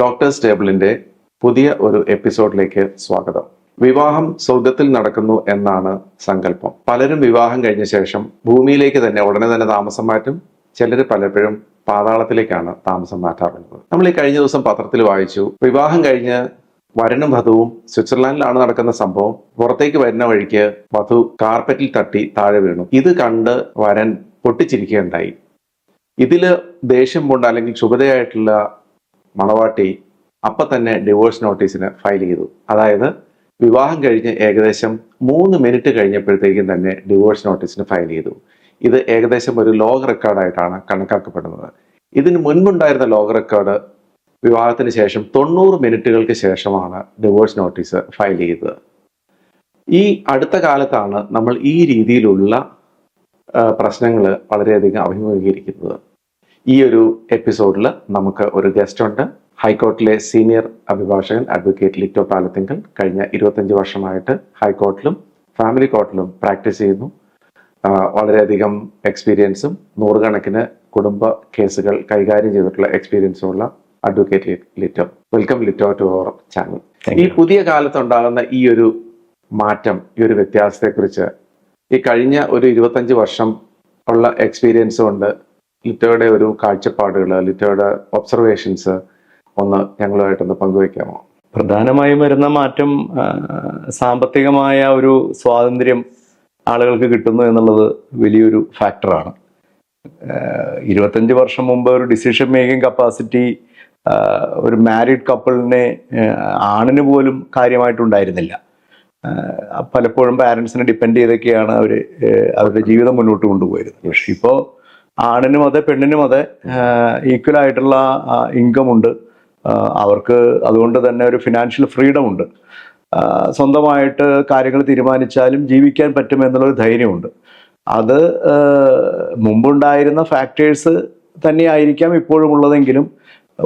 Doctors ടേബിളിന്റെ പുതിയ ഒരു എപ്പിസോഡിലേക്ക് സ്വാഗതം. വിവാഹം സ്വർഗത്തിൽ നടക്കുന്നു എന്നാണ് സങ്കല്പം. പലരും വിവാഹം കഴിഞ്ഞ ശേഷം ഭൂമിയിലേക്ക് തന്നെ ഉടനെ തന്നെ താമസം മാറ്റും. ചിലർ പലപ്പോഴും പാതാളത്തിലേക്കാണ് താമസം മാറ്റാറുള്ളത്. നമ്മൾ ഈ കഴിഞ്ഞ ദിവസം പത്രത്തിൽ വായിച്ചു വിവാഹം കഴിഞ്ഞ് വരനും വധുവും സ്വിറ്റ്സർലാൻഡിലാണ് നടക്കുന്ന സംഭവം. പുറത്തേക്ക് വരുന്ന വഴിക്ക് വധു കാർപ്പറ്റിൽ തട്ടി താഴെ വീണു. ഇത് കണ്ട് വരൻ പൊട്ടിച്ചിരിക്കുകയുണ്ടായി. ഇതിൽ ദേഷ്യം കൊണ്ട് അല്ലെങ്കിൽ ക്ഷുഭതയായിട്ടുള്ള മണവാട്ടി അപ്പൊ തന്നെ ഡിവോഴ്സ് നോട്ടീസിന് ഫയൽ ചെയ്തു. അതായത് വിവാഹം കഴിഞ്ഞ് ഏകദേശം മൂന്ന് മിനിറ്റ് കഴിഞ്ഞപ്പോഴത്തേക്കും തന്നെ ഡിവോഴ്സ് നോട്ടീസിന് ഫയൽ ചെയ്തു. ഇത് ഏകദേശം ഒരു ലോക റെക്കോർഡായിട്ടാണ് കണക്കാക്കപ്പെടുന്നത്. ഇതിന് മുൻപുണ്ടായിരുന്ന ലോക റെക്കോർഡ് വിവാഹത്തിന് ശേഷം തൊണ്ണൂറ് മിനിറ്റുകൾക്ക് ശേഷമാണ് ഡിവോഴ്സ് നോട്ടീസ് ഫയൽ ചെയ്തത്. ഈ അടുത്ത കാലത്താണ് നമ്മൾ ഈ രീതിയിലുള്ള പ്രശ്നങ്ങൾ വളരെയധികം അഭിമുഖീകരിക്കുന്നത്. ഈ ഒരു എപ്പിസോഡിൽ നമുക്ക് ഒരു ഗസ്റ്റ് ഉണ്ട്. ഹൈക്കോർട്ടിലെ സീനിയർ അഭിഭാഷകൻ അഡ്വക്കേറ്റ് ലിറ്റോ പാലത്തിങ്കൽ കഴിഞ്ഞ ഇരുപത്തഞ്ച് വർഷമായിട്ട് ഹൈക്കോർട്ടിലും ഫാമിലി കോർട്ടിലും പ്രാക്ടീസ് ചെയ്യുന്നു. വളരെയധികം എക്സ്പീരിയൻസും നൂറുകണക്കിന് കുടുംബ കേസുകൾ കൈകാര്യം ചെയ്തിട്ടുള്ള എക്സ്പീരിയൻസും ഉള്ള advocate Lito welcome Lito to our channel ഈ പുതിയ കാലത്ത് ഉണ്ടാകുന്ന ഈ ഒരു മാറ്റം ഈ ഒരു വ്യത്യാസത്തെക്കുറിച്ച് ഈ കഴിഞ്ഞ ഒരു ഇരുപത്തഞ്ച് വർഷം ഉള്ള എക്സ്പീരിയൻസ് കൊണ്ട് ലിറ്റോയുടെ ഒരു കാഴ്ചപ്പാടുകൾ ലിറ്റോയുടെ ഒബ്സർവേഷൻസ് ഒന്ന് ഞങ്ങളുമായിട്ടൊന്ന് പങ്കുവെക്കാമോ പ്രധാനമായും വരുന്ന മാറ്റം സാമ്പത്തികമായ ഒരു സ്വാതന്ത്ര്യം ആളുകൾക്ക് കിട്ടുന്നു എന്നുള്ളത് വലിയൊരു ഫാക്ടറാണ്. ഇരുപത്തഞ്ച് വർഷം മുമ്പ് ഒരു ഡിസിഷൻ മേക്കിംഗ് കപ്പാസിറ്റി ഒരു മാരീഡ് കപ്പിളിനെ ആണിന് പോലും കാര്യമായിട്ടുണ്ടായിരുന്നില്ല. പലപ്പോഴും പാരൻസിനെ ഡിപ്പെൻഡ് ചെയ്തൊക്കെയാണ് അവർ അവരുടെ ജീവിതം മുന്നോട്ട് കൊണ്ടുപോയിരുന്നത്. പക്ഷെ ഇപ്പോൾ ആണിനും അതെ പെണ്ണിനും അതെ ഈക്വൽ ആയിട്ടുള്ള ഇൻകം ഉണ്ട്. അവർക്ക് അതുകൊണ്ട് തന്നെ ഒരു ഫിനാൻഷ്യൽ ഫ്രീഡം ഉണ്ട്. സ്വന്തമായിട്ട് കാര്യങ്ങൾ തീരുമാനിച്ചാലും ജീവിക്കാൻ പറ്റുമെന്നുള്ളൊരു ധൈര്യമുണ്ട്. അത് മുമ്പുണ്ടായിരുന്ന ഫാക്ടേഴ്സ് തന്നെയായിരിക്കാം ഇപ്പോഴും ഉള്ളതെങ്കിലും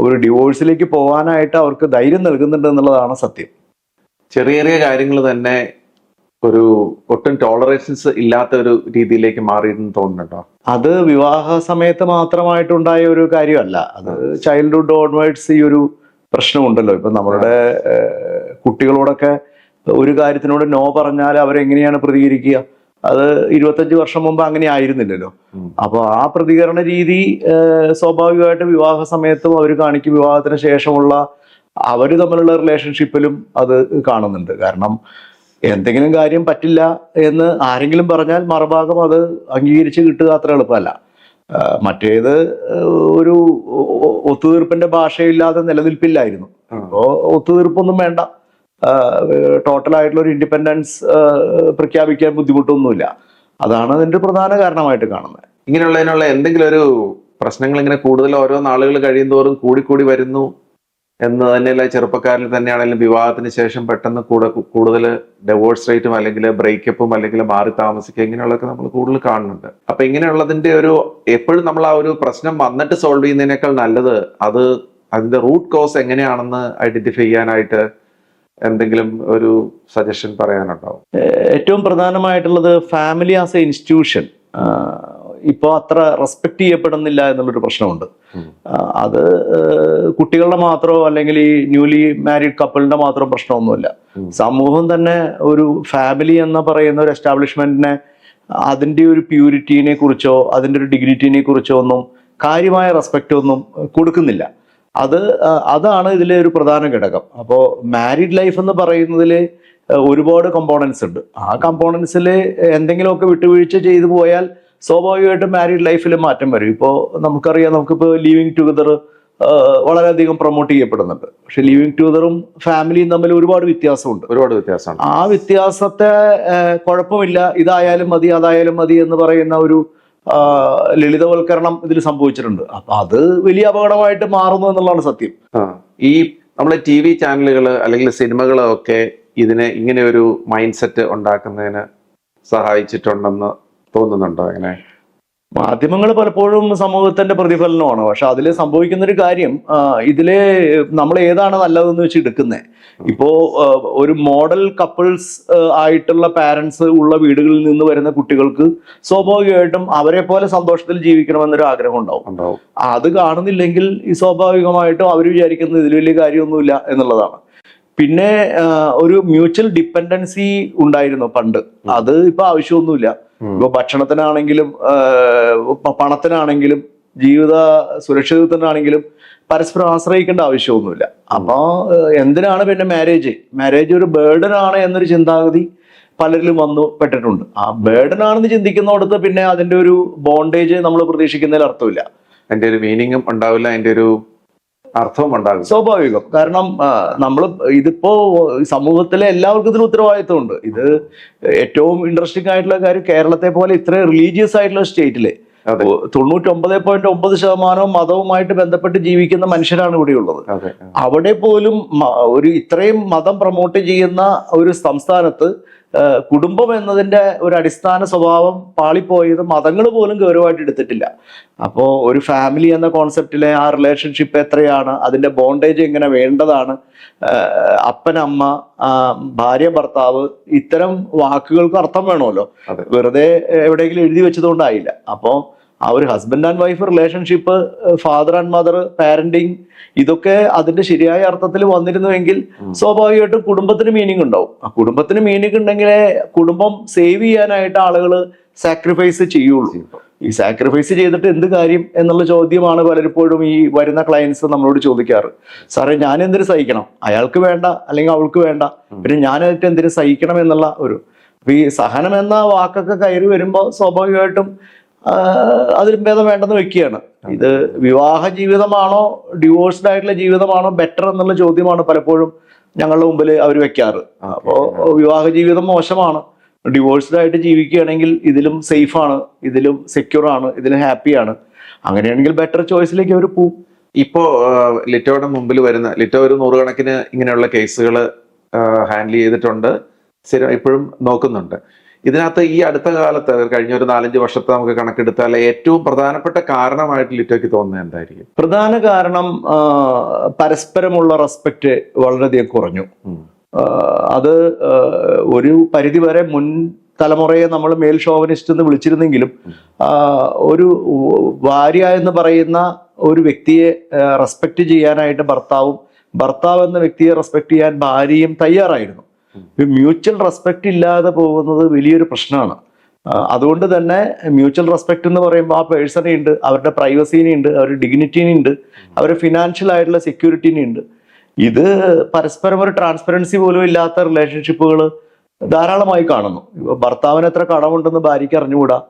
ഒരു ഡിവോഴ്സിലേക്ക് പോകാനായിട്ട് അവർക്ക് ധൈര്യം നൽകുന്നുണ്ട് എന്നുള്ളതാണ് സത്യം. ചെറിയ ചെറിയ കാര്യങ്ങൾ തന്നെ ഒരു ഒട്ടും ടോളറേഷൻസ് ഇല്ലാത്ത ഒരു രീതിയിലേക്ക് മാറിയിരുന്നു തോന്നുന്നുണ്ടോ? അത് വിവാഹ സമയത്ത് മാത്രമായിട്ടുണ്ടായ ഒരു കാര്യമല്ല. അത് ചൈൽഡ്ഹുഡ് ഓൺവേർഡ്സ് ഈ ഒരു പ്രശ്നമുണ്ടല്ലോ. ഇപ്പൊ നമ്മളുടെ കുട്ടികളോടൊക്കെ ഒരു കാര്യത്തിനോട് നോ പറഞ്ഞാൽ അവരെങ്ങനെയാണ് പ്രതികരിക്കുക? അത് ഇരുപത്തഞ്ച് വർഷം മുമ്പ് അങ്ങനെ ആയിരുന്നില്ലല്ലോ. അപ്പോൾ അപ്പൊ ആ പ്രതികരണ രീതി സ്വാഭാവികമായിട്ട് വിവാഹ സമയത്തും അവർ കാണിക്കും. വിവാഹത്തിന് ശേഷമുള്ള അവർ തമ്മിലുള്ള റിലേഷൻഷിപ്പിലും അത് കാണുന്നുണ്ട്. കാരണം എന്തെങ്കിലും കാര്യം പറ്റില്ല എന്ന് ആരെങ്കിലും പറഞ്ഞാൽ മറുഭാഗം അത് അംഗീകരിച്ച് കിട്ടുക അത്ര എളുപ്പമല്ല. മറ്റേത് ഒരു ഒത്തുതീർപ്പിന്റെ ഭാഷയില്ലാതെ നിലനിൽപ്പില്ലായിരുന്നു. അപ്പോൾ ഒത്തുതീർപ്പൊന്നും വേണ്ട. ടോട്ടൽ ആയിട്ടുള്ള ഒരു ഇൻഡിപെൻഡൻസ് പ്രഖ്യാപിക്കാൻ ബുദ്ധിമുട്ടൊന്നുമില്ല. അതാണ് അതിന്റെ പ്രധാന കാരണമായിട്ട് കാണുന്നത്. ഇങ്ങനെയുള്ളതിനുള്ള എന്തെങ്കിലും ഒരു പ്രശ്നങ്ങൾ ഇങ്ങനെ കൂടുതൽ ഓരോ നാളുകൾ കഴിയുന്തോറും കൂടിക്കൂടി വരുന്നു? എന്ന് തന്നെയല്ല ചെറുപ്പക്കാരിൽ തന്നെയാണെങ്കിലും വിവാഹത്തിന് ശേഷം പെട്ടെന്ന് കൂടെ കൂടുതൽ ഡെവോഴ്സ് റേറ്റും അല്ലെങ്കിൽ ബ്രേക്കപ്പും അല്ലെങ്കിൽ മാറി താമസിക്കുക ഇങ്ങനെയുള്ളതൊക്കെ നമ്മൾ കൂടുതൽ കാണുന്നുണ്ട്. അപ്പൊ ഇങ്ങനെയുള്ളതിന്റെ ഒരു എപ്പോഴും നമ്മൾ ആ ഒരു പ്രശ്നം വന്നിട്ട് സോൾവ് ചെയ്യുന്നതിനേക്കാൾ നല്ലത് അത് അതിന്റെ റൂട്ട് കോസ് എങ്ങനെയാണെന്ന് ഐഡന്റിഫൈ ചെയ്യാനായിട്ട് എന്തെങ്കിലും ഒരു സജഷൻ പറയാനുണ്ടാവും ഏറ്റവും പ്രധാനമായിട്ടുള്ളത് ഫാമിലി ആസ് എ ഇൻസ്റ്റിറ്റ്യൂഷൻ ഇപ്പോൾ അത്ര റെസ്പെക്ട് ചെയ്യപ്പെടുന്നില്ല എന്നുള്ളൊരു പ്രശ്നമുണ്ട്. അത് കുട്ടികളുടെ മാത്രമോ അല്ലെങ്കിൽ ഈ ന്യൂലി മാരീഡ് കപ്പിളിന്റെ മാത്രം പ്രശ്നമൊന്നുമില്ല. സമൂഹം തന്നെ ഒരു ഫാമിലി എന്ന് പറയുന്ന ഒരു എസ്റ്റാബ്ലിഷ്മെന്റിനെ അതിന്റെ ഒരു പ്യൂരിറ്റിനെ കുറിച്ചോ അതിന്റെ ഒരു ഡിഗ്നിറ്റിനെ കുറിച്ചോ ഒന്നും കാര്യമായ റെസ്പെക്റ്റ് ഒന്നും കൊടുക്കുന്നില്ല. അത് അതാണ് ഇതിലെ ഒരു പ്രധാന ഘടകം. അപ്പോൾ മാരീഡ് ലൈഫ് എന്ന് പറയുന്നതിൽ ഒരുപാട് കമ്പോണൻസ് ഉണ്ട്. ആ കമ്പോണൻസിൽ എന്തെങ്കിലുമൊക്കെ വിട്ടുവീഴ്ച ചെയ്തു പോയാൽ സ്വാഭാവികമായിട്ടും മാരീഡ് ലൈഫിൽ മാറ്റം വരും. ഇപ്പോൾ നമുക്കറിയാം നമുക്കിപ്പോൾ ലിവിങ് ടുഗദർ വളരെയധികം പ്രൊമോട്ട് ചെയ്യപ്പെടുന്നുണ്ട്. പക്ഷെ ലിവിങ് ടുഗദറും ഫാമിലിയും തമ്മിൽ ഒരുപാട് വ്യത്യാസമുണ്ട്. ഒരുപാട് വ്യത്യാസമാണ്. ആ വ്യത്യാസത്തെ കുഴപ്പമില്ല. ഇതായാലും മതി അതായാലും മതി എന്ന് പറയുന്ന ഒരു ലളിതവൽക്കരണം ഇതിൽ സംഭവിച്ചിട്ടുണ്ട്. അപ്പൊ അത് വലിയ അപകടമായിട്ട് മാറുന്നു എന്നുള്ളതാണ് സത്യം. ഈ നമ്മളെ ടി വി ചാനലുകൾ അല്ലെങ്കിൽ സിനിമകളൊക്കെ ഇതിനെ ഇങ്ങനെ ഒരു മൈൻഡ് സെറ്റ് ഉണ്ടാക്കുന്നതിന് സഹായിച്ചിട്ടുണ്ടെന്ന് തോന്നുന്നുണ്ടോ അങ്ങനെ മാധ്യമങ്ങൾ പലപ്പോഴും സമൂഹത്തിന്റെ പ്രതിഫലനമാണ്. പക്ഷെ അതിൽ സംഭവിക്കുന്ന ഒരു കാര്യം ഇതിലെ നമ്മൾ ഏതാണ് നല്ലതെന്ന് വെച്ച് എടുക്കുന്നത് ഇപ്പോ ഒരു മോഡൽ കപ്പിൾസ് ആയിട്ടുള്ള പാരന്റ്സ് ഉള്ള വീടുകളിൽ നിന്ന് വരുന്ന കുട്ടികൾക്ക് സ്വാഭാവികമായിട്ടും അവരെ പോലെ സന്തോഷത്തിൽ ജീവിക്കണമെന്നൊരു ആഗ്രഹം ഉണ്ടാവും. ഉണ്ടാവും. അത് കാണുന്നില്ലെങ്കിൽ ഈ സ്വാഭാവികമായിട്ടും അവർ വിചാരിക്കുന്നത് ഇതിൽ വലിയ കാര്യമൊന്നുമില്ല എന്നുള്ളതാണ്. പിന്നെ ഒരു മ്യൂച്വൽ ഡിപ്പെൻഡൻസി ഉണ്ടായിരുന്നു പണ്ട്. അത് ഇപ്പൊ ആവശ്യമൊന്നുമില്ല. ഇപ്പൊ ഭക്ഷണത്തിനാണെങ്കിലും പണത്തിനാണെങ്കിലും ജീവിത സുരക്ഷിതത്വത്തിനാണെങ്കിലും പരസ്പരം ആശ്രയിക്കേണ്ട ആവശ്യമൊന്നുമില്ല. അപ്പൊ എന്തിനാണ് പിന്നെ മാരേജ് മാരേജ് ഒരു ബേർഡൻ ആണ് എന്നൊരു ചിന്താഗതി പലരിലും വന്നു പെട്ടിട്ടുണ്ട്. ആ ബേർഡൻ ആണെന്ന് ചിന്തിക്കുന്നോടത്ത് പിന്നെ അതിന്റെ ഒരു ബോണ്ടേജ് നമ്മൾ പ്രതീക്ഷിക്കുന്നതിൽ അർത്ഥമില്ല. അതിന്റെ ഒരു മീനിങ്ങും ഉണ്ടാവില്ല അതിന്റെ ഒരു അർത്ഥവും ഉണ്ടാകും. സ്വാഭാവികം. കാരണം നമ്മൾ ഇതിപ്പോ സമൂഹത്തിലെ എല്ലാവർക്കും ഇതിന് ഉത്തരവാദിത്വമുണ്ട്. ഇത് ഏറ്റവും ഇൻട്രസ്റ്റിംഗ് ആയിട്ടുള്ള കാര്യം കേരളത്തെ പോലെ ഇത്ര റിലീജിയസ് ആയിട്ടുള്ള സ്റ്റേറ്റിൽ തൊണ്ണൂറ്റി തൊണ്ണൂറ്റൊമ്പത് പോയിന്റ് ഒമ്പത് ശതമാനവും മതവുമായിട്ട് ബന്ധപ്പെട്ട് ജീവിക്കുന്ന മനുഷ്യരാണ് ഇവിടെയുള്ളത്. ഉള്ളത് അവിടെ പോലും ഒരു ഇത്രയും മതം പ്രൊമോട്ട് ചെയ്യുന്ന ഒരു സംസ്ഥാനത്ത് കുടുംബം എന്നതിന്റെ ഒരു അടിസ്ഥാന സ്വഭാവം പാളിപ്പോയത് മതങ്ങൾ പോലും ഗൗരവമായിട്ട് എടുത്തിട്ടില്ല. അപ്പോൾ ഒരു ഫാമിലി എന്ന കോൺസെപ്റ്റിലെ ആ റിലേഷൻഷിപ്പ് എത്രയാണ്? അതിന്റെ ബോണ്ടേജ് എങ്ങനെ വേണ്ടതാണ്? ആ, ഭാര്യ ഭർത്താവ് ഇത്തരം വാക്കുകൾക്ക് അർത്ഥം വേണമല്ലോ. വെറുതെ എവിടെയെങ്കിലും എഴുതി വെച്ചതുകൊണ്ടായില്ല. അപ്പോൾ ആ ഒരു husband and wife relationship father and mother parenting ഇതൊക്കെ അതിന്റെ ശരിയായ അർത്ഥത്തിൽ വന്നിരുന്നുവെങ്കിൽ സ്വാഭാവികമായിട്ടും കുടുംബത്തിന് മീനിങ് ഉണ്ടാവും. ആ കുടുംബത്തിന് മീനിങ് ഉണ്ടെങ്കിലേ കുടുംബം സേവ് ചെയ്യാനായിട്ട് ആളുകൾ സാക്രിഫൈസ് ചെയ്യുള്ളൂ. ഈ സാക്രിഫൈസ് ചെയ്തിട്ട് എന്ത് കാര്യം എന്നുള്ള ചോദ്യമാണ് പലപ്പോഴും ഈ വരുന്ന ക്ലയൻസ് നമ്മളോട് ചോദിക്കാറ്. സാറേ ഞാൻ എന്തിനു സഹിക്കണം? അയാൾക്ക് വേണ്ട അല്ലെങ്കിൽ അവൾക്ക് വേണ്ട. പിന്നെ ഞാനായിട്ട് എന്തിനു സഹിക്കണം? എന്നുള്ള ഒരു അപ്പൊ ഈ സഹനം എന്ന വാക്കൊക്കെ കയറി വരുമ്പോൾ സ്വാഭാവികമായിട്ടും അതിലും ഭേദം വേണ്ടെന്ന് വെക്കുകയാണ്. ഇത് വിവാഹ ജീവിതമാണോ ഡിവോഴ്സ്ഡ് ആയിട്ടുള്ള ജീവിതമാണോ ബെറ്റർ എന്നുള്ള ചോദ്യമാണ് പലപ്പോഴും ഞങ്ങളുടെ മുമ്പിൽ അവർ വെക്കാറ്. അപ്പോൾ വിവാഹ ജീവിതം മോശമാണ്. ഡിവോഴ്സ്ഡ് ആയിട്ട് ജീവിക്കുകയാണെങ്കിൽ ഇതിലും സേഫ് ആണ് ഇതിലും സെക്യൂർ ആണ് ഇതിലും ഹാപ്പിയാണ് അങ്ങനെയാണെങ്കിൽ ബെറ്റർ ചോയ്സിലേക്ക് അവർ പോവും. ഇപ്പോൾ ലിറ്റോയുടെ മുമ്പിൽ വരുന്ന ലിറ്റോ ഒരു നൂറുകണക്കിന് ഇങ്ങനെയുള്ള കേസുകൾ ഹാൻഡിൽ ചെയ്തിട്ടുണ്ട് സ്ഥിരം ഇപ്പോഴും നോക്കുന്നുണ്ട്. ഇതിനകത്ത് ഈ അടുത്ത കാലത്ത് കഴിഞ്ഞ ഒരു നാലഞ്ച് വർഷത്തെ നമുക്ക് കണക്കെടുത്താൽ ഏറ്റവും പ്രധാനപ്പെട്ട കാരണമായിട്ട് ലിറ്റോയ്ക്ക് തോന്നുന്നത് എന്തായിരിക്കും? പ്രധാന കാരണം പരസ്പരമുള്ള റെസ്പെക്റ്റ് വളരെയധികം കുറഞ്ഞു. അത് ഒരു പരിധിവരെ മുൻ തലമുറയെ നമ്മൾ മേൽ ഷോവനിസ്റ്റ് എന്ന് വിളിച്ചിരുന്നെങ്കിലും ഒരു ഭാര്യ എന്ന് പറയുന്ന ഒരു വ്യക്തിയെ റെസ്പെക്ട് ചെയ്യാനായിട്ട് ഭർത്താവും ഭർത്താവ് എന്ന വ്യക്തിയെ റെസ്പെക്ട് ചെയ്യാൻ ഭാര്യയും തയ്യാറായിരുന്നു. മ്യൂച്വൽ റെസ്പെക്റ്റ് ഇല്ലാതെ പോകുന്നത് വലിയൊരു പ്രശ്നമാണ്. അതുകൊണ്ട് തന്നെ മ്യൂച്വൽ റെസ്പെക്ട് എന്ന് പറയുമ്പോൾ ആ പേഴ്സണെ ഉണ്ട് അവരുടെ പ്രൈവസീനെ ഉണ്ട് അവരുടെ ഡിഗ്നിറ്റീനെ ഉണ്ട് അവരുടെ ഫിനാൻഷ്യൽ ആയിട്ടുള്ള സെക്യൂരിറ്റീനെ ഉണ്ട്. ഇത് പരസ്പരം ഒരു ട്രാൻസ്പെറൻസി പോലും ഇല്ലാത്ത റിലേഷൻഷിപ്പുകൾ ധാരാളമായി കാണുന്നു. ഇപ്പൊ ഭർത്താവിന് എത്ര കടമുണ്ടെന്ന് ഭാര്യയ്ക്ക് അറിഞ്ഞുകൂടാ?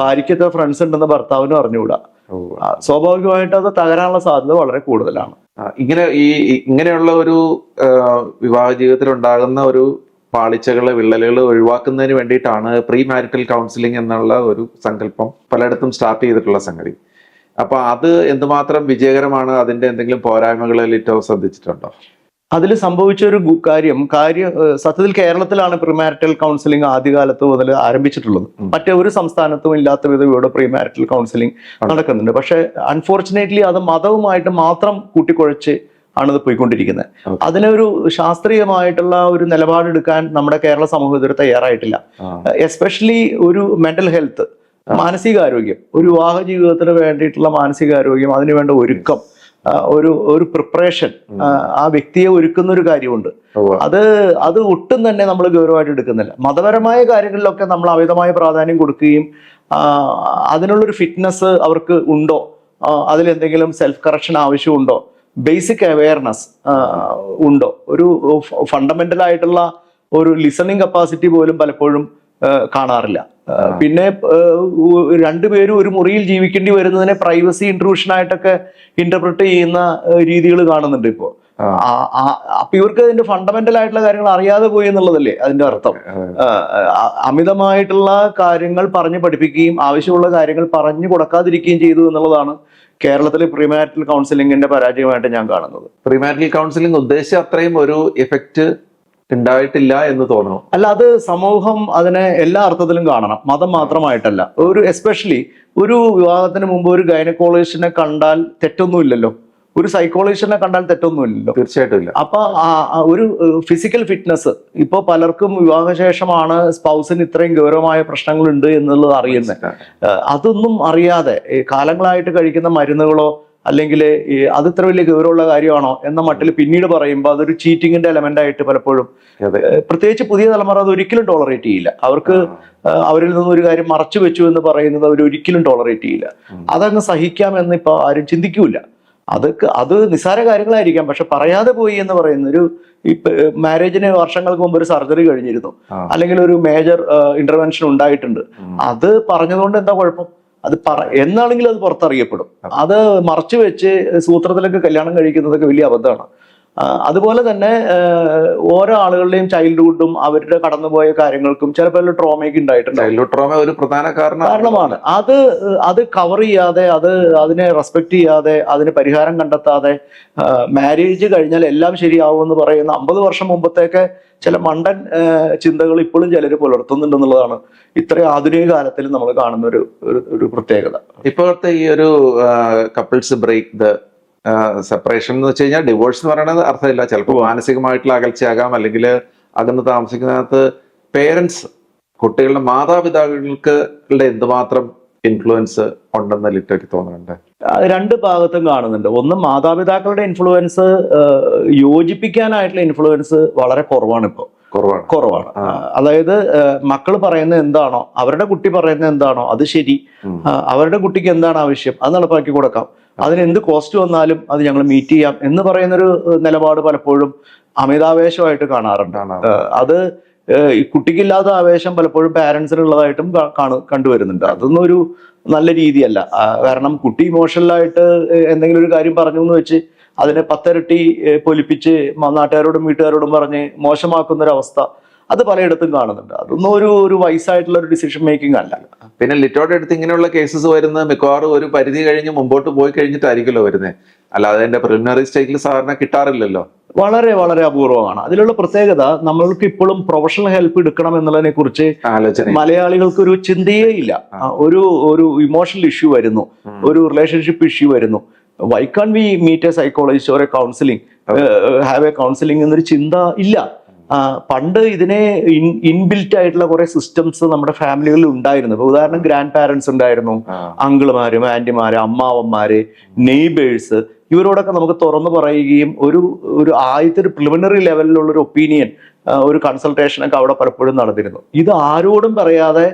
ഭാര്യയ്ക്ക് എത്ര ഫ്രണ്ട്സ് ഉണ്ടെന്ന് ഭർത്താവിനും അറിഞ്ഞുകൂടാ? സ്വാഭാവികമായിട്ട് അത് തകരാനുള്ള സാധ്യത വളരെ കൂടുതലാണ്. ഇങ്ങനെ ഈ ഇങ്ങനെയുള്ള ഒരു വിവാഹ ജീവിതത്തിൽ ഉണ്ടാകുന്ന ഒരു പാളിച്ചകളെ വിള്ളലുകൾ ഒഴിവാക്കുന്നതിന് വേണ്ടിയിട്ടാണ് പ്രീ മാരിറ്റൽ കൗൺസിലിംഗ് എന്നുള്ള ഒരു സങ്കല്പം പലയിടത്തും സ്റ്റാർട്ട് ചെയ്തിട്ടുള്ള സംഗതി. അപ്പൊ അത് എന്തുമാത്രം വിജയകരമാണ്? അതിന്റെ എന്തെങ്കിലും പോരായ്മകൾ ലിറ്റോ ശ്രദ്ധിച്ചിട്ടുണ്ടോ? അതിൽ സംഭവിച്ച ഒരു കാര്യം കാര്യം സത്യത്തിൽ കേരളത്തിലാണ് പ്രിമാരിറ്റൽ കൗൺസിലിംഗ് ആദ്യകാലത്ത് മുതൽ ആരംഭിച്ചിട്ടുള്ളത്. മറ്റേ ഒരു സംസ്ഥാനത്തും ഇല്ലാത്ത വിധം ഇവിടെ പ്രീമാരിറ്റൽ കൗൺസിലിംഗ് നടക്കുന്നുണ്ട്. പക്ഷെ അൺഫോർച്ചുനേറ്റ്ലി അത് മതവുമായിട്ട് മാത്രം കൂട്ടിക്കുഴച്ച് ആണത് പോയിക്കൊണ്ടിരിക്കുന്നത്. അതിനൊരു ശാസ്ത്രീയമായിട്ടുള്ള ഒരു നിലപാടെടുക്കാൻ നമ്മുടെ കേരള സമൂഹം ഇതുവരെ തയ്യാറായിട്ടില്ല. എസ്പെഷ്യലി ഒരു മെന്റൽ ഹെൽത്ത് മാനസികാരോഗ്യം. ഒരു വിവാഹ ജീവിതത്തിന് വേണ്ടിയിട്ടുള്ള മാനസികാരോഗ്യം അതിനുവേണ്ട ഒരുക്കം. ഒരു ഒരു പ്രിപ്പറേഷൻ ആ വ്യക്തിയെ ഒരുക്കുന്ന ഒരു കാര്യമുണ്ട് അത് അത് ഒട്ടും തന്നെ നമ്മൾ ഗൗരവമായിട്ട് എടുക്കുന്നില്ല. മതപരമായ കാര്യങ്ങളിലൊക്കെ നമ്മൾ അമിതമായ പ്രാധാന്യം കൊടുക്കുകയും അതിനുള്ളൊരു ഫിറ്റ്നസ് അവർക്ക് ഉണ്ടോ? അതിലെന്തെങ്കിലും സെൽഫ് കറക്ഷൻ ആവശ്യമുണ്ടോ ബേസിക് അവയർനെസ് ഉണ്ടോ? ഒരു ഫണ്ടമെന്റൽ ആയിട്ടുള്ള ഒരു ലിസണിങ് കപ്പാസിറ്റി പോലും പലപ്പോഴും കാണാറില്ല. പിന്നെ രണ്ടുപേരും ഒരു മുറിയിൽ ജീവിക്കേണ്ടി വരുന്നതിനെ പ്രൈവസി ഇൻട്രൂഷൻ ആയിട്ടൊക്കെ ഇന്റർപ്രറ്റ് ചെയ്യുന്ന രീതികൾ കാണുന്നുണ്ട് ഇപ്പോ. അപ്പൊ ഇവർക്ക് അതിന്റെ ഫണ്ടമെന്റൽ ആയിട്ടുള്ള കാര്യങ്ങൾ അറിയാതെ പോയി എന്നുള്ളതല്ലേ അതിന്റെ അർത്ഥം? അമിതമായിട്ടുള്ള കാര്യങ്ങൾ പറഞ്ഞു പഠിപ്പിക്കുകയും ആവശ്യമുള്ള കാര്യങ്ങൾ പറഞ്ഞു കൊടുക്കാതിരിക്കുകയും ചെയ്തു എന്നുള്ളതാണ് കേരളത്തിലെ പ്രീമാരിറ്റൽ കൗൺസിലിംഗിന്റെ പരാജയമായിട്ട് ഞാൻ കാണുന്നത്. പ്രീമാരിറ്റൽ കൗൺസിലിംഗ് ഉദ്ദേശിച്ച അത്രയും ഒരു എഫക്റ്റ് ഉണ്ടായിട്ടില്ല എന്ന് തോന്നണം. അല്ല അത് സമൂഹം അതിനെ എല്ലാ അർത്ഥത്തിലും കാണണം. മതം മാത്രമായിട്ടല്ല. ഒരു എസ്പെഷ്യലി ഒരു വിവാഹത്തിന് മുമ്പ് ഒരു ഗൈനക്കോളജിസ്റ്റിനെ കണ്ടാൽ തെറ്റൊന്നുമില്ലല്ലോ. ഒരു സൈക്കോളജിസ്റ്റിനെ കണ്ടാൽ തെറ്റൊന്നുമില്ലല്ലോ. തീർച്ചയായിട്ടും ഇല്ല. അപ്പൊ ഒരു ഫിസിക്കൽ ഫിറ്റ്നസ് ഇപ്പൊ പലർക്കും വിവാഹശേഷമാണ് സ്പൗസിന് ഇത്രയും ഗൗരവമായ പ്രശ്നങ്ങളുണ്ട് എന്നുള്ളത് അറിയുന്നത്. അതൊന്നും അറിയാതെ കാലങ്ങളായിട്ട് കഴിക്കുന്ന മരുന്നുകളോ അല്ലെങ്കിൽ അത് ഇത്ര വലിയ ഗൗരവമുള്ള കാര്യമാണോ എന്ന മട്ടിൽ പിന്നീട് പറയുമ്പോൾ അതൊരു ചീറ്റിങ്ങിന്റെ എലമെന്റ് ആയിട്ട് പലപ്പോഴും പ്രത്യേകിച്ച് പുതിയ തലമുറ അത് ഒരിക്കലും ടോളറേറ്റ് ചെയ്യില്ല. അവർക്ക് അവരിൽ നിന്ന് ഒരു കാര്യം മറച്ചു വെച്ചു എന്ന് പറയുന്നത് അവർ ഒരിക്കലും ടോളറേറ്റ് ചെയ്യില്ല. അതങ്ങ് സഹിക്കാമെന്ന് ഇപ്പൊ ആരും ചിന്തിക്കൂല അതൊക്കെ അത് നിസ്സാര കാര്യങ്ങളായിരിക്കാം. പക്ഷെ പറയാതെ പോയി എന്ന് പറയുന്ന ഒരു ഇപ്പൊ മാരേജിന് വർഷങ്ങൾക്ക് മുമ്പ് ഒരു സർജറി കഴിഞ്ഞിരുന്നു. അല്ലെങ്കിൽ ഒരു മേജർ ഇന്റർവെൻഷൻ ഉണ്ടായിട്ടുണ്ട്. അത് പറഞ്ഞതുകൊണ്ട് എന്താ കുഴപ്പം? അത് പറ എന്നാണെങ്കിലും അത് പുറത്തറിയപ്പെടും. അത് മറച്ചു വെച്ച് സൂത്രത്തിലൊക്കെ കല്യാണം കഴിക്കുന്നതൊക്കെ വലിയ അബദ്ധമാണ്. അതുപോലെ തന്നെ ഓരോ ആളുകളുടെയും ചൈൽഡ്ഹുഡും അവരുടെ കടന്നുപോയ കാര്യങ്ങൾക്കും ചിലപ്പോൾ ട്രോമയൊക്കെ ഉണ്ടായിട്ടുണ്ട് ട്രോമ ഒരു പ്രധാന കാരണം. കാരണമാണ്. അത് അത് കവർ ചെയ്യാതെ അത് അതിനെ റെസ്പെക്ട് ചെയ്യാതെ അതിന് പരിഹാരം കണ്ടെത്താതെ മാരേജ് കഴിഞ്ഞാൽ എല്ലാം ശരിയാവും എന്ന് പറയുന്ന അമ്പത് വർഷം മുമ്പത്തേക്ക് ചില മണ്ടൻ ചിന്തകൾ ഇപ്പോഴും ചിലർ പുലർത്തുന്നുണ്ടെന്നുള്ളതാണ് ഇത്ര ആധുനിക കാലത്തിൽ നമ്മൾ കാണുന്ന ഒരു ഒരു- ഒരു പ്രത്യേകത. ഇപ്പോഴത്തെ ഈ ഒരു കപ്പിൾസ് ബ്രേക്ക് ദ സെപ്പറേഷൻ എന്ന് വെച്ച് കഴിഞ്ഞാൽ ഡിവോഴ്സ് എന്ന് പറയുന്നത് അർത്ഥമില്ല. ചിലപ്പോൾ മാനസികമായിട്ടുള്ള അകൽച്ചയാകാം. അല്ലെങ്കിൽ അകന്ന് താമസിക്കുന്നതിനകത്ത് പേരൻസ് കുട്ടികളുടെ മാതാപിതാക്കൾക്ക് എന്തുമാത്രം ഇൻഫ്ലുവൻസ് ഉണ്ടെന്ന് ലിറ്റോയ്ക്ക് തോന്നുന്നുണ്ട്. രണ്ട് ഭാഗത്തും കാണുന്നുണ്ട്. ഒന്ന് മാതാപിതാക്കളുടെ ഇൻഫ്ലുവൻസ് യോജിപ്പിക്കാനായിട്ടുള്ള ഇൻഫ്ലുവൻസ് വളരെ കുറവാണ്. ഇപ്പോൾ കുറവാണ്. കുറവാണ് അതായത് മക്കൾ പറയുന്ന എന്താണോ അവരുടെ കുട്ടി പറയുന്ന എന്താണോ അത് ശരി. അവരുടെ കുട്ടിക്ക് എന്താണ് ആവശ്യം അത് നടപ്പാക്കി കൊടുക്കാം. അതിന് എന്ത് കോസ്റ്റ് വന്നാലും അത് ഞങ്ങൾ മീറ്റ് ചെയ്യാം എന്ന് പറയുന്നൊരു നിലപാട് പലപ്പോഴും അമിതാവേശമായിട്ട് കാണാറുണ്ട്. അത് ഈ കുട്ടിക്കില്ലാത്ത ആവേശം പലപ്പോഴും പാരന്റ്സിനുള്ളതായിട്ടും കാ- കാണു കണ്ടുവരുന്നുണ്ട് അതൊന്നും ഒരു നല്ല രീതിയല്ല. കാരണം കുട്ടി ഇമോഷണലായിട്ട് എന്തെങ്കിലും ഒരു കാര്യം പറഞ്ഞു എന്ന് വെച്ച് അതിനെ പത്തരട്ടി പൊലിപ്പിച്ച് നാട്ടുകാരോടും വീട്ടുകാരോടും പറഞ്ഞ് മോശമാക്കുന്ന ഒരു അവസ്ഥ അത് പലയിടത്തും കാണുന്നുണ്ട്. അതൊന്നും ഒരു ഒരു വയസ്സായിട്ടുള്ള ഒരു ഡിസിഷൻ മേക്കിംഗ് അല്ല. പിന്നെ ലിറ്റോയുടെ അടുത്ത് ഇങ്ങനെയുള്ള കേസസ് വരുന്നത് മിക്കവാറും ഒരു പരിധി കഴിഞ്ഞ് മുമ്പോട്ട് പോയി കഴിഞ്ഞിട്ടായിരിക്കുമല്ലോ വരുന്നത് അല്ലാതെ അതിന്റെ പ്രിലിമിനറി സ്റ്റേജിൽ സാധാരണ കിട്ടാറില്ലല്ലോ. വളരെ വളരെ അപൂർവമാണ്. അതിലുള്ള പ്രത്യേകത നമ്മൾക്ക് ഇപ്പോഴും പ്രൊഫഷണൽ ഹെൽപ്പ് എടുക്കണം എന്നുള്ളതിനെ കുറിച്ച് മലയാളികൾക്ക് ഒരു ചിന്തയേ ഇല്ല. ഒരു ഒരു ഇമോഷണൽ ഇഷ്യൂ വരുന്നു. ഒരു റിലേഷൻഷിപ്പ് ഇഷ്യൂ വരുന്നു. Why can we meet a psychologist or a counselling have a counselling എന്നൊരു ചിന്ത ഇല്ല. പണ്ട് ഇതിനെ ഇൻബിൽറ്റ് ആയിട്ടുള്ള കുറെ സിസ്റ്റംസ് നമ്മുടെ ഫാമിലികളിൽ ഉണ്ടായിരുന്നു. ഇപ്പൊ ഉദാഹരണം ഗ്രാൻഡ് പാരന്റ്സ് ഉണ്ടായിരുന്നു. അങ്കിളുമാരും ആന്റിമാര് അമ്മാവന്മാര് നെയ്ബേഴ്സ് ഇവരോടൊക്കെ നമുക്ക് തുറന്നു പറയുകയും ഒരു ഒരു ആദ്യത്തെ ഒരു പ്രിലിമിനറി ലെവലിലുള്ള ഒരു ഒപ്പീനിയൻ ഒരു കൺസൾട്ടേഷൻ ഒക്കെ അവിടെ പലപ്പോഴും നടന്നിരുന്നു. ഇത് ആരോടും പറയാതെ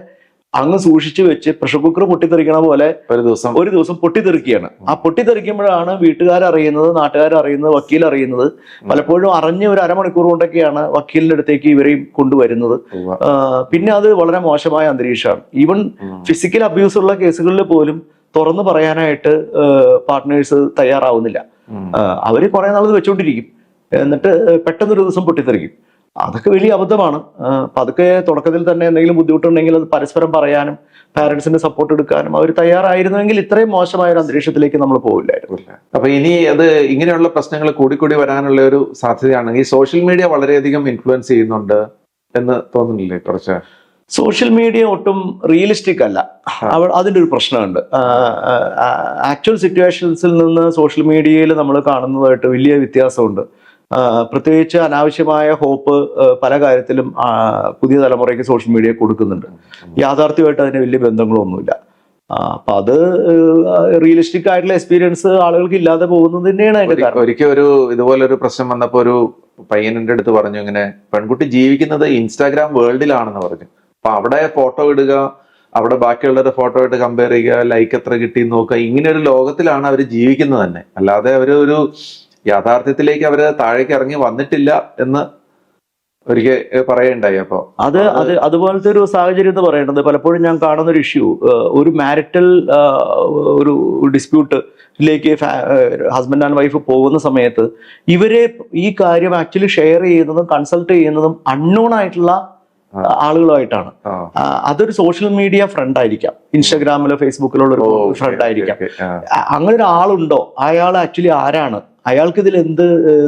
അങ്ങ് സൂക്ഷിച്ചു വെച്ച് പ്രഷർ കുക്കർ പൊട്ടിത്തെറിക്കണ പോലെ ഒരു ദിവസം ഒരു ദിവസം പൊട്ടിത്തെറിക്കുകയാണ്. ആ പൊട്ടിത്തെറിക്കുമ്പോഴാണ് നാട്ടുകാർ അറിയുന്നത് വക്കീൽ അറിയുന്നത് പലപ്പോഴും അറിഞ്ഞ് ഒരു അരമണിക്കൂർ കൊണ്ടൊക്കെയാണ് വക്കീലിന്റെ അടുത്തേക്ക് ഇവരെയും കൊണ്ടുവരുന്നത്. പിന്നെ അത് വളരെ മോശമായ അന്തരീക്ഷമാണ്. ഈവൻ ഫിസിക്കൽ അബ്യൂസ് ഉള്ള കേസുകളിൽ പോലും തുറന്നു പറയാനായിട്ട് പാർട്ട്നേഴ്സ് തയ്യാറാവുന്നില്ല. അവർ കുറെ നാൾ ഇത് വെച്ചോണ്ടിരിക്കും. എന്നിട്ട് പെട്ടെന്നൊരു ദിവസം പൊട്ടിത്തെറിക്കും. അതൊക്കെ വലിയ അബദ്ധമാണ്. ആ, പതുക്കെ തുടക്കത്തിൽ തന്നെ എന്തെങ്കിലും ബുദ്ധിമുട്ടുണ്ടെങ്കിൽ അത് പരസ്പരം പറയാനും പാരന്റ്സിന്റെ സപ്പോർട്ട് എടുക്കാനും അവർ തയ്യാറായിരുന്നെങ്കിൽ ഇത്രയും മോശമായ ഒരു അന്തരീക്ഷത്തിലേക്ക് നമ്മൾ പോവില്ലായിരുന്നു. അപ്പൊ ഇനി അത് ഇങ്ങനെയുള്ള പ്രശ്നങ്ങൾ കൂടിക്കൂടി വരാനുള്ള ഒരു സാധ്യതയാണ്. ഈ സോഷ്യൽ മീഡിയ വളരെയധികം ഇൻഫ്ലുവൻസ് ചെയ്യുന്നുണ്ട് എന്ന് തോന്നുന്നില്ലേ കുറച്ച്? സോഷ്യൽ മീഡിയ ഒട്ടും റിയലിസ്റ്റിക് അല്ല. അവ അതിന്റെ ഒരു പ്രശ്നമുണ്ട്. ആക്ച്വൽ സിറ്റുവേഷൻസിൽ നിന്ന് സോഷ്യൽ മീഡിയയിൽ നമ്മൾ കാണുന്നതായിട്ട് വലിയ വ്യത്യാസമുണ്ട്. പ്രത്യേകിച്ച് അനാവശ്യമായ ഹോപ്പ് പല കാര്യത്തിലും പുതിയ തലമുറയ്ക്ക് സോഷ്യൽ മീഡിയ കൊടുക്കുന്നുണ്ട്. യാഥാർത്ഥ്യമായിട്ട് അതിന് വലിയ ബന്ധങ്ങളൊന്നുമില്ല. അപ്പൊ അത് റിയലിസ്റ്റിക് ആയിട്ടുള്ള എക്സ്പീരിയൻസ് ആളുകൾക്ക് ഇല്ലാതെ പോകുന്നത് തന്നെയാണ് അതിന്റെ കാരണം. ഒരിക്കൽ ഒരു ഇതുപോലെ ഒരു പ്രശ്നം വന്നപ്പോ ഒരു പയ്യനിന്റെ അടുത്ത് പറഞ്ഞു ഇങ്ങനെ പെൺകുട്ടി ജീവിക്കുന്നത് ഇൻസ്റ്റാഗ്രാം വേൾഡിലാണെന്ന് പറഞ്ഞു. അപ്പൊ അവിടെ ഫോട്ടോ ഇടുക അവിടെ ബാക്കിയുള്ളവരുടെ ഫോട്ടോ ആയിട്ട് കമ്പയർ ചെയ്യുക ലൈക്ക് എത്ര കിട്ടി നോക്കുക ഇങ്ങനെ ഒരു ലോകത്തിലാണ് അവർ ജീവിക്കുന്നത് തന്നെ. അല്ലാതെ അവർ ഒരു യാഥാർത്ഥ്യത്തിലേക്ക് അവർ താഴേക്ക് ഇറങ്ങി വന്നിട്ടില്ല എന്ന് ഒരിക്കൽ പറയണ്ടായി അപ്പൊ. അത് അത് അതുപോലത്തെ ഒരു സാഹചര്യം എന്ന് പറയുന്നത് പലപ്പോഴും ഞാൻ കാണുന്ന ഒരു ഇഷ്യൂ ഒരു മാരിറ്റൽ ഒരു ഡിസ്പ്യൂട്ട് ിലേക്ക് ഹസ്ബൻഡ് ആൻഡ് വൈഫ് പോകുന്ന സമയത്ത് ഇവരെ ഈ കാര്യം ആക്ച്വലി ഷെയർ ചെയ്യുന്നതും കൺസൾട്ട് ചെയ്യുന്നതും അൺനോൺ ആയിട്ടുള്ള ആളുകളുമായിട്ടാണ്. അതൊരു സോഷ്യൽ മീഡിയ ഫ്രണ്ട് ആയിരിക്കാം. ഇൻസ്റ്റാഗ്രാമിലോ ഫേസ്ബുക്കിലോ ഉള്ള ഒരു ഫ്രണ്ട് ആയിരിക്കാം. അങ്ങനെ ഒരാളുണ്ടോ അയാൾ ആക്ച്വലി ആരാണ്? അയാൾക്ക് ഇതിൽ എന്ത്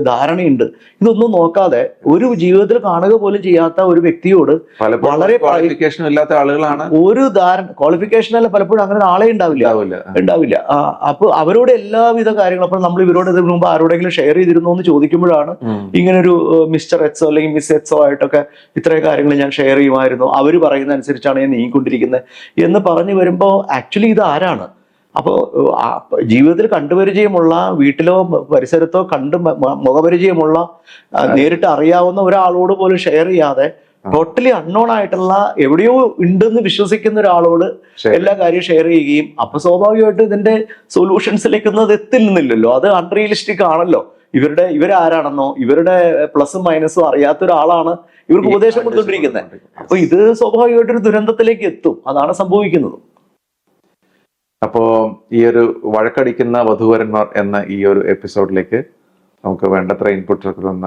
ധാരണയുണ്ട്? ഇതൊന്നും നോക്കാതെ ഒരു ജീവിതത്തിൽ കാണുക പോലും ചെയ്യാത്ത ഒരു വ്യക്തിയോട് വളരെ ക്വാളിഫിക്കേഷൻ ഇല്ലാത്ത ആളുകളാണ്. ഒരു ധാരണ ക്വാളിഫിക്കേഷൻ അല്ല പലപ്പോഴും അങ്ങനെ ആളെ ഉണ്ടാവില്ല. ഉണ്ടാവില്ല. അപ്പൊ അവരോട് എല്ലാവിധ കാര്യങ്ങളും അപ്പൊ നമ്മൾ ഇവരോട് ഇതിനു മുമ്പ് ആരോടെങ്കിലും ഷെയർ ചെയ്തിരുന്നു എന്ന് ചോദിക്കുമ്പോഴാണ് ഇങ്ങനെ ഒരു മിസ്റ്റർ എക്സോ അല്ലെങ്കിൽ മിസ് എക്സോ ആയിട്ടൊക്കെ ഇത്രയും കാര്യങ്ങൾ ഞാൻ ഷെയർ ചെയ്യുമായിരുന്നു. അവർ പറയുന്ന അനുസരിച്ചാണ് ഞാൻ നീങ്ങിക്കൊണ്ടിരിക്കുന്നത്. എന്ന് പറഞ്ഞു വരുമ്പോൾ ആക്ച്വലി ഇത് ആരാണ്? അപ്പോൾ ജീവിതത്തിൽ കണ്ടുപരിചയമുള്ള വീട്ടിലോ പരിസരത്തോ കണ്ട് മുഖപരിചയമുള്ള നേരിട്ട് അറിയാവുന്ന ഒരാളോട് പോലും ഷെയർ ചെയ്യാതെ ടോട്ടലി അൺനോൺ ആയിട്ടുള്ള എവിടെയോ ഉണ്ടെന്ന് വിശ്വസിക്കുന്ന ഒരാളോട് എല്ലാ കാര്യവും ഷെയർ ചെയ്യുകയും അപ്പൊ സ്വാഭാവികമായിട്ട് ഇതിന്റെ സൊല്യൂഷൻസിലേക്ക് ഒന്നും അത് എത്തില്ലെന്നില്ലല്ലോ അത് അൺറിയലിസ്റ്റിക് ആണല്ലോ. ഇവരുടെ ഇവരാരാണെന്നോ ഇവരുടെ പ്ലസും മൈനസും അറിയാത്ത ഒരാളാണ് ഇവർക്ക് ഉപദേശം കൊടുത്തോണ്ടിരിക്കുന്നത് അപ്പൊ ഇത് സ്വാഭാവികമായിട്ടൊരു ദുരന്തത്തിലേക്ക് എത്തും. അതാണ് സംഭവിക്കുന്നത്. അപ്പോ ഈ ഒരു വഴക്കടിക്കുന്ന വധുവരന്മാർ എന്ന ഈ ഒരു എപ്പിസോഡിലേക്ക് നമുക്ക് വേണ്ടത്ര ഇൻപുട്ട് തന്ന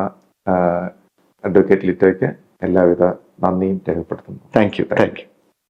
അഡ്വക്കേറ്റ് ലിറ്റോയ്ക്ക് എല്ലാവിധ നന്ദിയും രേഖപ്പെടുത്തുന്നു. Thank you thank you